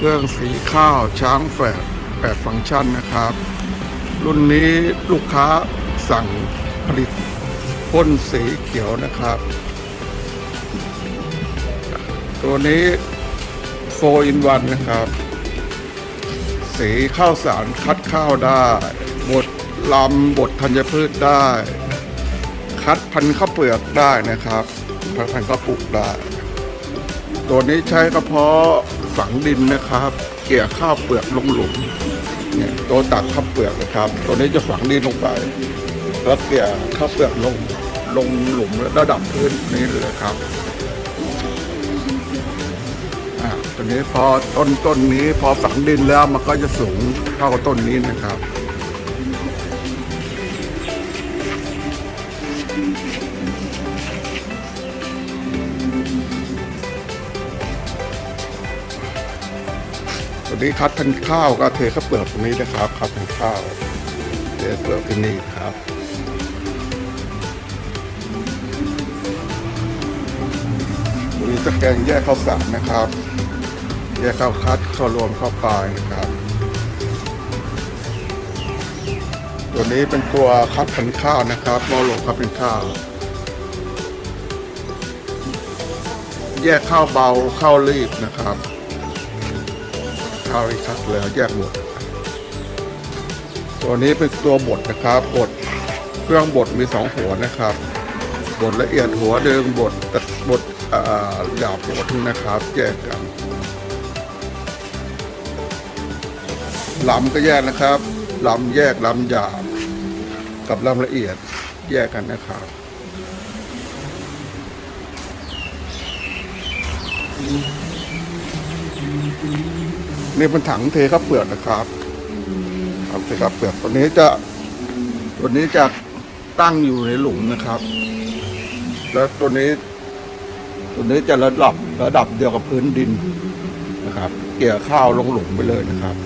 เครื่องสีข้าวช้างแฝดแปดฟังก์ชันนะครับ รุ่นนี้ลูกค้าสั่งผลิตพ่นสีเขียวนะครับ ตัวนี้4 in 1นะครับ สีข้าวสารคัดข้าวได้บดลำบดธัญพืชได้ คัดพันธุ์ข้าวเปลือกได้นะครับ พันธุ์ข้าวปลูกได้ ตัวนี้ใช้กระเพาะฝังดินนะครับ เกี่ยข้าวเปลือกลงหลุมเนี่ยตัวตักข้าวเปลือกนะครับ ตัวนี้จะฝังดินลงไปแล้วเกี่ยข้าวเปลือกลงลงหลุมระดับพื้นนี้เลยครับอ่าตัวนี้พอต้นต้นนี้พอฝังดินแล้วมันก็จะสูงเท่ากับต้นนี้นะครับ วันนี้คัดพันข้าวก็เทข้าวเปลือกตรงนี้นะครับคัดพันข้าวเทเปลือกที่นี่ครับวันนี้จะแกงแยกข้าวสารนะครับ แยกข้าวคัดข้าวรวมข้าวปลายนะครับ ตัวนี้เป็นตัวคัดพันข้าวนะครับมอลงคัดเป็นข้าวแยกข้าวเบาข้าวรีบนะครับ ข้าวที่คัดแล้วแยกหมด ตัวนี้เป็นตัวบดนะครับบดเครื่องบดมีสองหัวนะครับบดละเอียดหัวเดิมบดตัดบดหยาบหัวทึงนะครับแยกกันลำก็แยกนะครับลำแยกลำหยาบกับลำละเอียดแยกกันนะครับ นี่เป็นถังเทข้าวเปลือกนะครับครับเทข้าวเปลือกตัวนี้จะตัวนี้จะตั้งอยู่ในหลุมนะครับ แล้วตัวนี้ ตัวนี้จะระดับระดับเดียวกับพื้นดินนะครับ เกี่ยข้าวลงหลุมไปเลยนะครับ